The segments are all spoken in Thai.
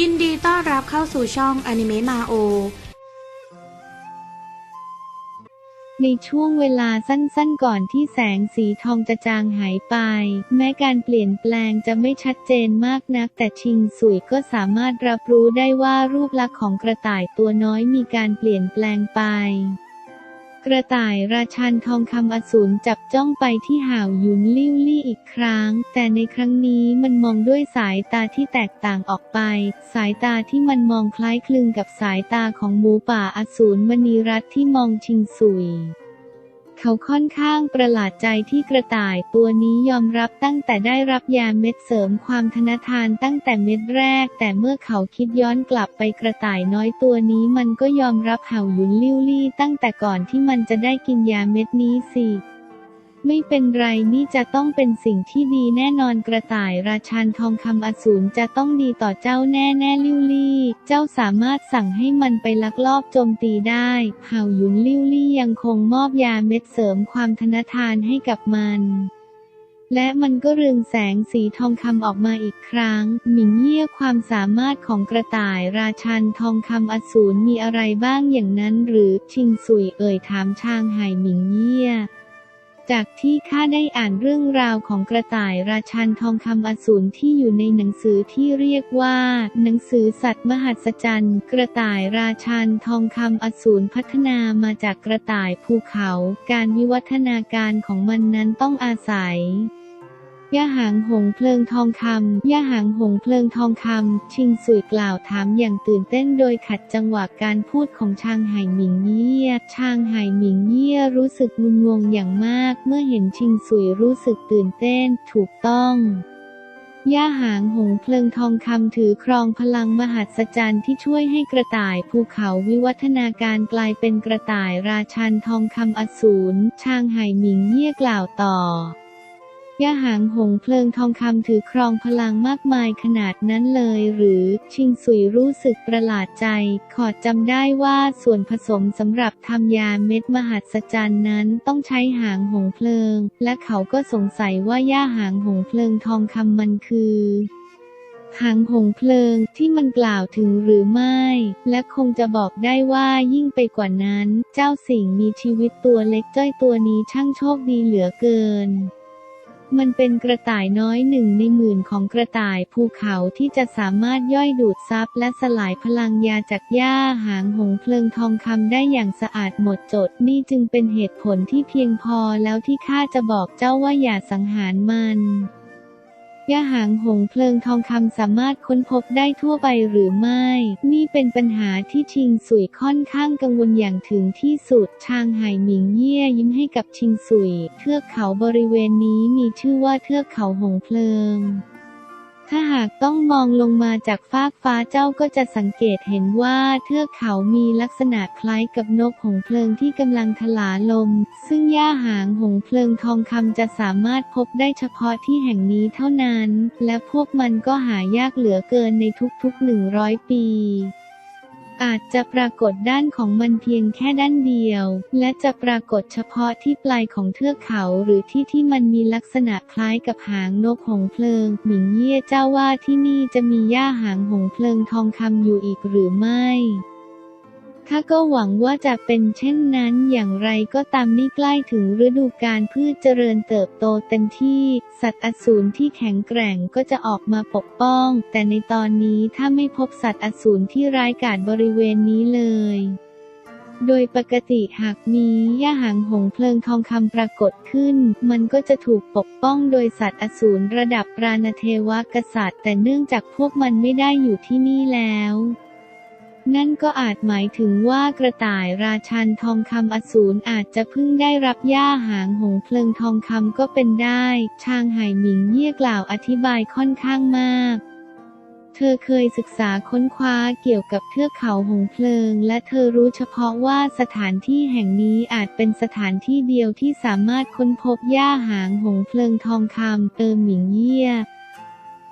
ยินดีต้อนรับเข้าสู่ช่องอนิเมะมาโอ ในช่วงเวลาสั้นๆก่อนที่แสงสีทองจะจางหายไป แม้การเปลี่ยนแปลงจะไม่ชัดเจนมากนัก แต่ชิงสุยก็สามารถรับรู้ได้ว่ารูปลักษณ์ของกระต่ายตัวน้อยมีการเปลี่ยนแปลงไป กระต่ายราชันทองคำอสูรจับจ้องไปที่ห่าวยุนลิ่วลี่อีกครั้ง แต่ในครั้งนี้มันมองด้วยสายตาที่แตกต่างออกไป สายตาที่มันมองคล้ายคลึงกับสายตาของหมูป่าอสูรมณีรัตน์ที่มองชิงสุย เขาค่อนข้างประหลาดใจที่กระต่ายตัวนี้ยอมรับตั้งแต่ได้รับยาเม็ดเสริมความทนทานตั้งแต่เม็ดแรก แต่เมื่อเขาคิดย้อนกลับไปกระต่ายน้อยตัวนี้มันก็ยอมรับเห่าหยุนลิ้วลี่ตั้งแต่ก่อนที่มันจะได้กินยาเม็ดนี้สิ ไม่เป็นไรนี่จะต้องเป็นสิ่งที่ดีแน่นอนกระต่ายราชันทองคำอสูรจะต้องดีต่อเจ้าแน่แน่ลิวลี่ เจ้าสามารถสั่งให้มันไปลักลอบโจมตีได้เห่าหยุนลิวลี่ยังคงมอบยาเม็ดเสริมความทนทานให้กับมันและมันก็เรืองแสงสีทองคำออกมาอีกครั้ง หมิงเยี่ยความสามารถของกระต่ายราชันทองคำอสูรมีอะไรบ้างอย่างนั้นหรือชิงสุยเอ่ยถามชางไห่หมิงเยี่ย จากที่ข้าได้อ่านเรื่องราวของกระต่ายราชันทองคำอสูรที่อยู่ในหนังสือที่เรียกว่า หนังสือสัตว์มหัศจรรย์ กระต่ายราชันทองคำอสูรพัฒนามาจากกระต่ายภูเขา การวิวัฒนาการของมันนั้นต้องอาศัย ย่าหางหงเพลิงทองคำย่าหางหงเพลิงทองคำชิงสุยกล่าวถามอย่างตื่นเต้นโดยขัดจังหวะการพูดของชางไห่หมิงเยี่ยชางไห่หมิงเยี่ยรู้สึกงุนงงอย่างมาก เมื่อเห็นชิงสุยรู้สึกตื่นเต้น ถูกต้องย่าหางหงเพลิงทองคำถือครองพลังมหัศจรรย์ที่ช่วยให้กระต่ายภูเขาวิวัฒนาการกลายเป็นกระต่ายราชันทองคำอสูรชางไห่หมิงเยี่ยกล่าวต่อ ย่าหางหงเพลิงทองคำถือครองพลังมากมายขนาดนั้นเลยหรือ ชิงสุยรู้สึกประหลาดใจ ขอจำได้ว่าส่วนผสมสำหรับทำยาเม็ดมหัศจรรย์นั้นต้องใช้หางหงเพลิง และเขาก็สงสัยว่าย่าหางหงเพลิงทองคำมันคือหางหงเพลิงที่มันกล่าวถึงหรือไม่ และคงจะบอกได้ว่ายิ่งไปกว่านั้น เจ้าสิ่งมีชีวิตตัวเล็กจ้อยตัวนี้ช่างโชคดีเหลือเกิน มันเป็นกระต่ายน้อยหนึ่งในหมื่นของกระต่ายภูเขาที่จะสามารถย่อยดูดซับและสลายพลังยาจากหญ้าหางหงเพลิงทองคำได้อย่างสะอาดหมดจด นี่จึงเป็นเหตุผลที่เพียงพอแล้วที่ข้าจะบอกเจ้าว่าอย่าสังหารมัน ย่าหางหงเพลิงทองคำสามารถค้นพบได้ทั่วไปหรือไม่ นี่เป็นปัญหาที่ชิงสุยค่อนข้างกังวลอย่างถึงที่สุด ชางไห่หมิงเย่ยิ้มให้กับชิงสุย เทือกเขาบริเวณนี้มีชื่อว่าเทือกเขาหงเพลิง ถ้าหากต้องมองลงมาจากฟากฟ้าเจ้าก็จะสังเกตเห็นว่าเทือกเขามีลักษณะคล้ายกับนกหงเพลิงที่กำลังทลาลม ซึ่งย่าหางหงเพลิงทองคำจะสามารถพบได้เฉพาะที่แห่งนี้เท่านั้น และพวกมันก็หายากเหลือเกินในทุกๆ 100 ปี อาจจะปรากฏด้านของมันเพียงแค่ด้านเดียว และจะปรากฏเฉพาะที่ปลายของเทือกเขาหรือที่ที่มันมีลักษณะคล้ายกับหางนกหงเพลิง หมิงเยี่ยเจ้าว่าที่นี่จะมีหญ้าหางหงเพลิงทองคำอยู่อีกหรือไม่ ข้าก็หวังว่าจะเป็นเช่นนั้นอย่างไรก็ตามนี่ใกล้ถึงฤดูกาลพืชเจริญเติบโตเต็มที่ สัตว์อสูรที่แข็งแกร่งก็จะออกมาปกป้อง แต่ในตอนนี้ถ้าไม่พบสัตว์อสูรที่ร้ายกาจบริเวณนี้เลยโดยปกติหากมีย่าหางหงเพลิงทองคำปรากฏขึ้น มันก็จะถูกปกป้องโดยสัตว์อสูรระดับปราณเทวกษัตริย์ แต่เนื่องจากพวกมันไม่ได้อยู่ที่นี่แล้ว นั่นก็อาจหมายถึงว่ากระต่ายราชันทองคำอสูรอาจจะเพิ่งได้รับย่าหางหงเพลิงทองคำก็เป็นได้ ชางไห่หมิงเยี่ยกล่าวอธิบายค่อนข้างมากเธอเคยศึกษาค้นคว้าเกี่ยวกับเทือกเขาหงเพลิง และเธอรู้เฉพาะว่าสถานที่แห่งนี้อาจเป็นสถานที่เดียวที่สามารถค้นพบย่าหางหงเพลิงทองคำเติมหมิงเยี่ย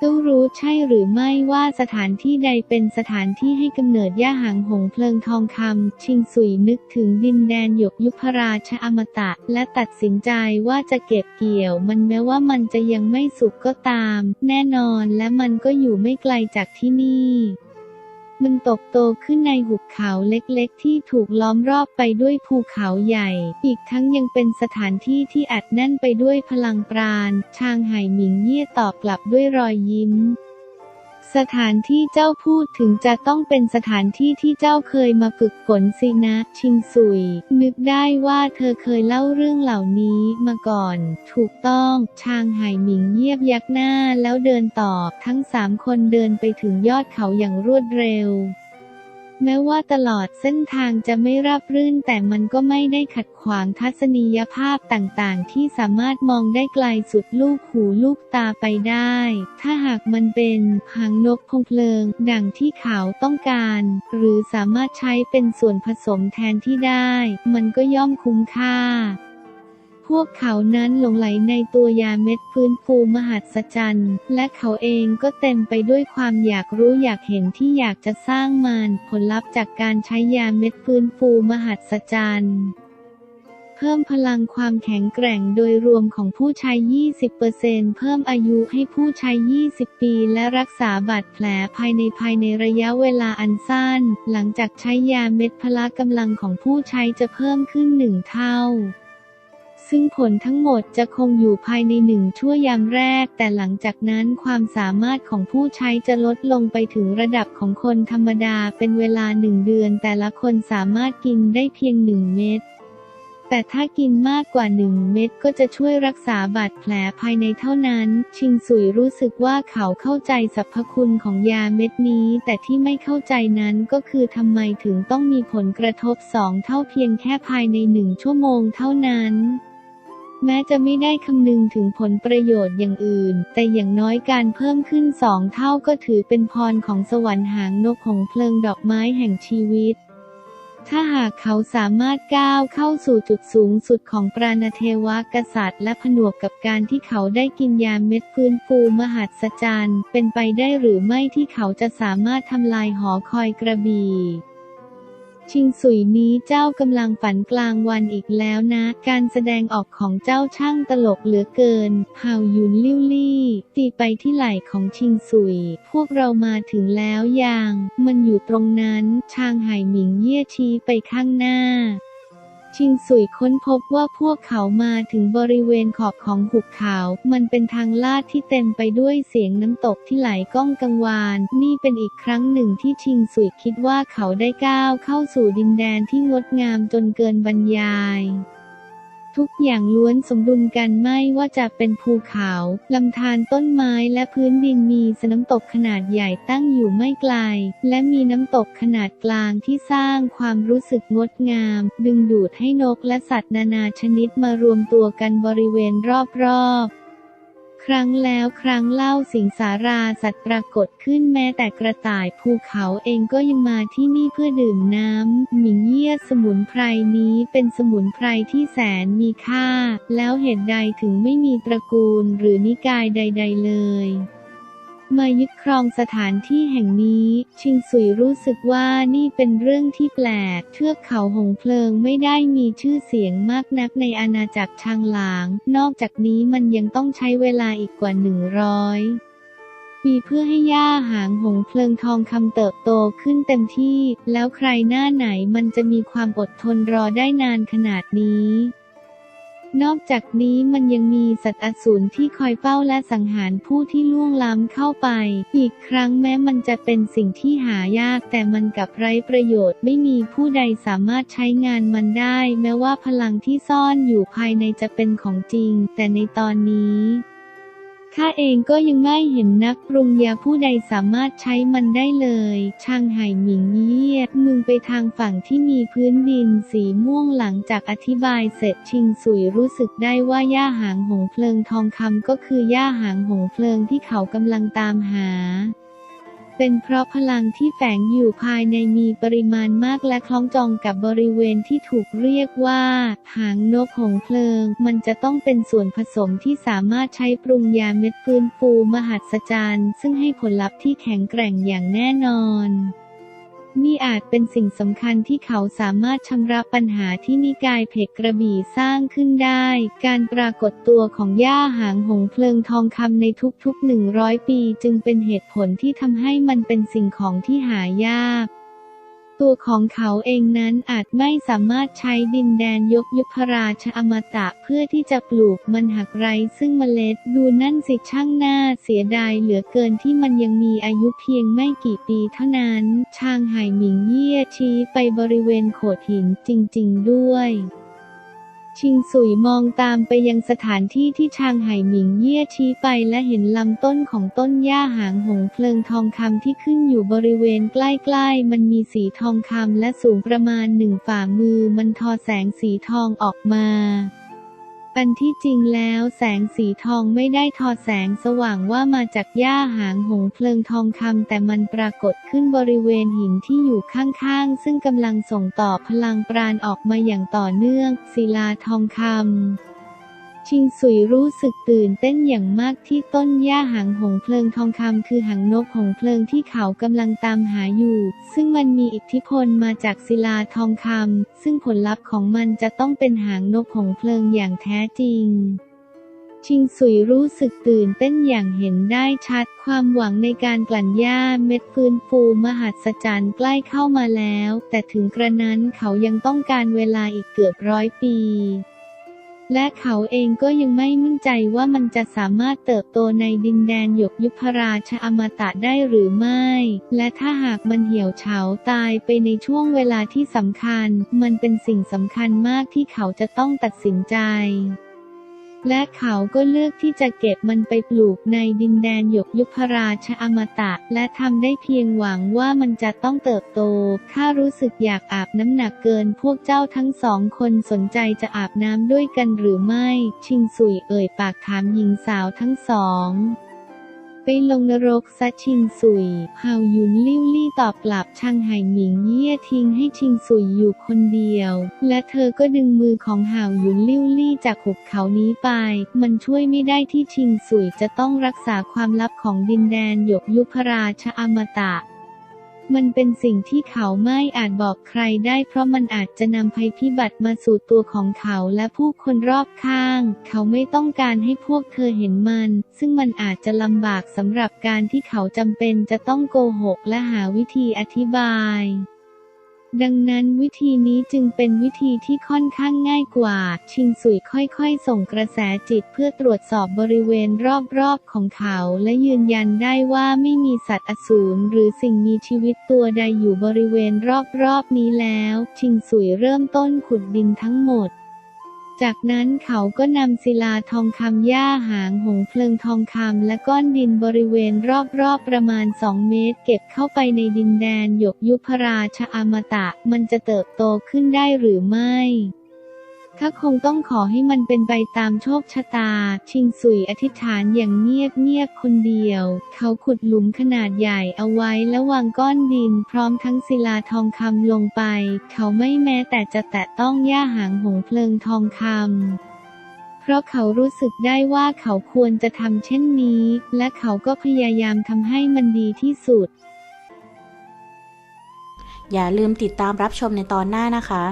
ต้องรู้ใช่หรือไม่ว่าสถานที่ใดเป็นสถานที่ให้กำเนิดย่าหางหงเพลิงทองคำชิงสุยนึกถึงดินแดนหยกยุพราชอมตะ และตัดสินใจว่าจะเก็บเกี่ยว มันแม้ว่ามันจะยังไม่สุกก็ตาม แน่นอนและมันก็อยู่ไม่ไกลจากที่นี่ มันตกโตขึ้นในหุบเขาเล็กๆ ที่ถูกล้อมรอบไปด้วยภูเขาใหญ่ อีกทั้งยังเป็นสถานที่ที่อัดแน่นไปด้วยพลังปราณ ชางไห่หมิงเยี่ยตอบกลับด้วยรอยยิ้ม สถานที่เจ้าพูดถึงจะต้องเป็นสถานที่ที่เจ้าเคยมาฝึกฝนสินะ ชิงซุย นึกได้ว่าเธอเคยเล่าเรื่องเหล่านี้มาก่อน ถูกต้อง ชางไห่หมิงเยียบยักหน้าแล้วเดินต่อทั้งสามคนเดินไปถึงยอดเขาอย่างรวดเร็ว แม้ว่าตลอดเส้นทางจะไม่ราบรื่นแต่มันก็ไม่ได้ขัดขวางทัศนียภาพต่างๆ ที่สามารถมองได้ไกลสุดลูกหูลูกตาไปได้ ถ้าหากมันเป็นหางนกพงเพลิง ดังที่เขาต้องการ หรือสามารถใช้เป็นส่วนผสมแทนที่ได้ มันก็ย่อมคุ้มค่า พวกเขานั้นหลงไหลในตัวยาเม็ดฟื้นฟูมหัศจรรย์ และเขาเองก็เต็มไปด้วยความอยากรู้อยากเห็นที่อยากจะสร้างมันผลลัพธ์จากการใช้ยาเม็ดฟื้นฟูมหัศจรรย์เพิ่มพลังความแข็งแกร่งโดยรวมของผู้ใช้ 20%เพิ่มอายุให้ผู้ใช้ 20 ปี และรักษาบาดแผลภายในภายในระยะเวลาอันสั้น หลังจากใช้ยาเม็ดพละกำลังของผู้ใช้จะเพิ่มขึ้นหนึ่งเท่า ซึ่งผลทั้งหมดจะคงอยู่ภายในหนึ่งชั่วยามแรก แต่หลังจากนั้นความสามารถของผู้ใช้จะลดลงไปถึงระดับของคนธรรมดาเป็นเวลาหนึ่งเดือน แต่ละคนสามารถกินได้เพียงหนึ่งเม็ดแต่ถ้ากินมากกว่าหนึ่งเม็ดก็จะช่วยรักษาบาดแผลภายในเท่านั้น ชิงสุยรู้สึกว่าเขาเข้าใจสรรพคุณของยาเม็ดนี้ แต่ที่ไม่เข้าใจนั้นก็คือทำไมถึงต้องมีผลกระทบสองเท่าเพียงแค่ภายในหนึ่งชั่วโมงเท่านั้น แม้จะไม่ได้คำนึงถึงผลประโยชน์อย่างอื่น แต่อย่างน้อยการเพิ่มขึ้นสองเท่าก็ถือเป็นพรของสวรรค์หางนกของเพลิงดอกไม้แห่งชีวิต ถ้าหากเขาสามารถก้าวเข้าสู่จุดสูงสุดของปราณเทวกษัตริย์ และผนวกกับการที่เขาได้กินยาเม็ดฟื้นฟูมหัศจรรย์ เป็นไปได้หรือไม่ที่เขาจะสามารถทำลายหอคอยกระบี่ ชิงสุยนี้เจ้ากำลังฝันกลางวันอีกแล้วนะ การแสดงออกของเจ้าช่างตลกเหลือเกินเฮาหยุนลิ้วลี่ ตีไปที่ไหล่ของชิงสุย พวกเรามาถึงแล้วยัง มันอยู่ตรงนั้น ชางไห่หมิงเยี่ยชี้ไปข้างหน้า ชิงสุยค้นพบว่าพวกเขามาถึงบริเวณขอบของหุบเขา มันเป็นทางลาดที่เต็มไปด้วยเสียงน้ำตกที่ไหลก้องกังวาน นี่เป็นอีกครั้งหนึ่งที่ชิงสุยคิดว่าเขาได้ก้าวเข้าสู่ดินแดนที่งดงามจนเกินบรรยาย ทุกอย่างล้วนสมดุลกันไม่ว่าจะเป็นภูเขาลำธารต้นไม้และพื้นดินมีสน้ำตกขนาดใหญ่ตั้งอยู่ไม่ไกล และมีน้ำตกขนาดกลางที่สร้างความรู้สึกงดงาม ดึงดูดให้นกและสัตว์นานาชนิดมารวมตัวกันบริเวณรอบๆ ครั้งแล้วครั้งเล่าสิงสาราสัตว์ปรากฏขึ้นแม้แต่กระต่ายภูเขาเองก็ยังมาที่นี่เพื่อดื่มน้ำหมิงเยี่ยสมุนไพรนี้เป็นสมุนไพรที่แสนมีค่า แล้วเหตุใดถึงไม่มีตระกูลหรือนิกายใด ๆ เลย มายึดครองสถานที่แห่งนี้ ชิงสุยรู้สึกว่านี่เป็นเรื่องที่แปลก เทือกเขาหงเพลิงไม่ได้มีชื่อเสียงมากนักในอาณาจักรชางหลาง นอกจากนี้มันยังต้องใช้เวลาอีกกว่าหนึ่งร้อยปีเพื่อให้หญ้าหางหงเพลิงทองคำเติบโตขึ้นเต็มที่ แล้วใครหน้าไหนมันจะมีความอดทนรอได้นานขนาดนี้ นอกจากนี้มันยังมีสัตว์อสูรที่คอยเฝ้าและสังหารผู้ที่ล่วงล้ำเข้าไป อีกครั้งแม้มันจะเป็นสิ่งที่หายาก แต่มันกับไร้ประโยชน์ไม่มีผู้ใดสามารถใช้งานมันได้ แม้ว่าพลังที่ซ่อนอยู่ภายในจะเป็นของจริง แต่ในตอนนี้ ข้าเองก็ยังไม่เห็นนักปรุงยาผู้ใดสามารถใช้มันได้เลย ชางไห่หมิงเยียดมึงไปทางฝั่งที่มีพื้นดินสีม่วงหลังจากอธิบายเสร็จชิงสุยรู้สึกได้ว่าย่าหางหงเพลิงทองคำก็คือย่าหางหงเพลิงที่เขากำลังตามหา เป็นเพราะพลังที่แฝงอยู่ภายในมีปริมาณมากและคล้องจองกับบริเวณที่ถูกเรียกว่า หางนกหงเพลิง มันจะต้องเป็นส่วนผสมที่สามารถใช้ปรุงยาเม็ดฟื้นฟูมหัศจรรย์ ซึ่งให้ผลลัพธ์ที่แข็งแกร่งอย่างแน่นอน นี่อาจเป็นสิ่งสำคัญที่เขาสามารถชำระปัญหาที่นิกายเพกกระบี่สร้างขึ้นได้ การปรากฏตัวของย่าหางหงเพลิงทองคำในทุกๆ 100 ปี จึงเป็นเหตุผลที่ทำให้มันเป็นสิ่งของที่หายาก ตัวของเขาเองนั้นอาจไม่สามารถใช้ดินแดนยกยุพราชอมตะเพื่อที่จะปลูกมันหักไร้ซึ่งเมล็ดดูนั่นสิช่างหน้าเสียดายเหลือเกินที่มันยังมีอายุเพียงไม่กี่ปีเท่านั้น ชางหายหมิงเยี่ยชี้ไปบริเวณโขดหินจริง ๆ ด้วย ชิงสุยมองตามไปยังสถานที่ที่ชางไห่หมิงเยี่ยชี้ไปและเห็นลำต้นของต้นหญ้าหางหงเพลิงทองคำที่ขึ้นอยู่บริเวณใกล้ๆ มันมีสีทองคำและสูงประมาณหนึ่งฝ่ามือมันทอแสงสีทองออกมา อันที่จริงแล้วแสงสีทองไม่ได้ทอแสงสว่างว่ามาจากหญ้าหางหงเพลิงทองคำแต่มันปรากฏขึ้นบริเวณหินที่อยู่ข้างๆ ซึ่งกำลังส่งต่อพลังปราณออกมาอย่างต่อเนื่อง ศิลาทองคำ ชิงสุยรู้สึกตื่นเต้นอย่างมากที่ต้นหญ้าหางหงเพลิงทองคำคือหางนกหงเพลิงที่เขากำลังตามหาอยู่ ซึ่งมันมีอิทธิพลมาจากศิลาทองคำซึ่งผลลัพธ์ของมันจะต้องเป็นหางนกหงเพลิงอย่างแท้จริงชิงสุยรู้สึกตื่นเต้นอย่างเห็นได้ชัด ความหวังในการกลั่นหญ้าเม็ดฟื้นฟูมหัศจรรย์ใกล้เข้ามาแล้ว แต่ถึงกระนั้นเขายังต้องการเวลาอีกเกือบร้อยปี และเขาเองก็ยังไม่มั่นใจว่ามันจะสามารถเติบโตในดินแดนหยกยุพราชอมตะได้หรือไม่ และถ้าหากมันเหี่ยวเฉาตายไปในช่วงเวลาที่สำคัญ มันเป็นสิ่งสำคัญมากที่เขาจะต้องตัดสินใจ และเขาก็เลือกที่จะเก็บมันไปปลูกในดินแดนหยกยุพราชอมตะ และทำได้เพียงหวังว่ามันจะต้องเติบโต ข้ารู้สึกอยากอาบน้ำหนักเกินพวกเจ้าทั้งสองคนสนใจจะอาบน้ำด้วยกันหรือไม่ ชิงสุยเอ่ยปากถามหญิงสาวทั้งสอง ไปลงนรกซะชิงสุยเฮาหยุนลิ้วลี่ตอบกลับช่างไห่หมิงเยี่ยทิ้งให้ชิงสุยอยู่คนเดียว และเธอก็ดึงมือของเฮาหยุนลิ้วลี่จากหุบเขานี้ไป มันช่วยไม่ได้ที่ชิงสุยจะต้องรักษาความลับของดินแดนหยกยุพราชอมตะ มันเป็นสิ่งที่เขาไม่อาจบอกใครได้ เพราะมันอาจจะนำภัยพิบัติมาสู่ตัวของเขาและผู้คนรอบข้าง เขาไม่ต้องการให้พวกเธอเห็นมัน ซึ่งมันอาจจะลำบากสำหรับการที่เขาจำเป็นจะต้องโกหกและหาวิธีอธิบาย ดังนั้นวิธีนี้จึงเป็นวิธีที่ค่อนข้างง่ายกว่า ชิงสุยค่อยๆ ส่งกระแสจิตเพื่อตรวจสอบบริเวณรอบๆของเขา และยืนยันได้ว่าไม่มีสัตว์อสูรหรือสิ่งมีชีวิตตัวใดอยู่บริเวณรอบๆนี้แล้ว ชิงสุยเริ่มต้นขุดดินทั้งหมด จากนั้นเขาก็นำศิลาทองคำย่าหางหงเพลิงทองคำและก้อนดินบริเวณรอบๆประมาณ 2 เมตร เก็บเข้าไปในดินแดนหยกยุพราชอมตะ มันจะเติบโตขึ้นได้หรือไม่ ข้าคงต้องขอให้มันเป็นไปตามโชคชะตา ชิงสุยอธิษฐานอย่างเงียบๆคนเดียว เขาขุดหลุมขนาดใหญ่เอาไว้และวางก้อนดิน พร้อมทั้งศิลาทองคำลงไป เขาไม่แม้แต่จะแตะต้องหญ้าหางหงเพลิงทองคำเพราะเขารู้สึกได้ว่าเขาควรจะทำเช่นนี้ และเขาก็พยายามทำให้มันดีที่สุด อย่าลืมติดตามรับชมในตอนหน้านะคะ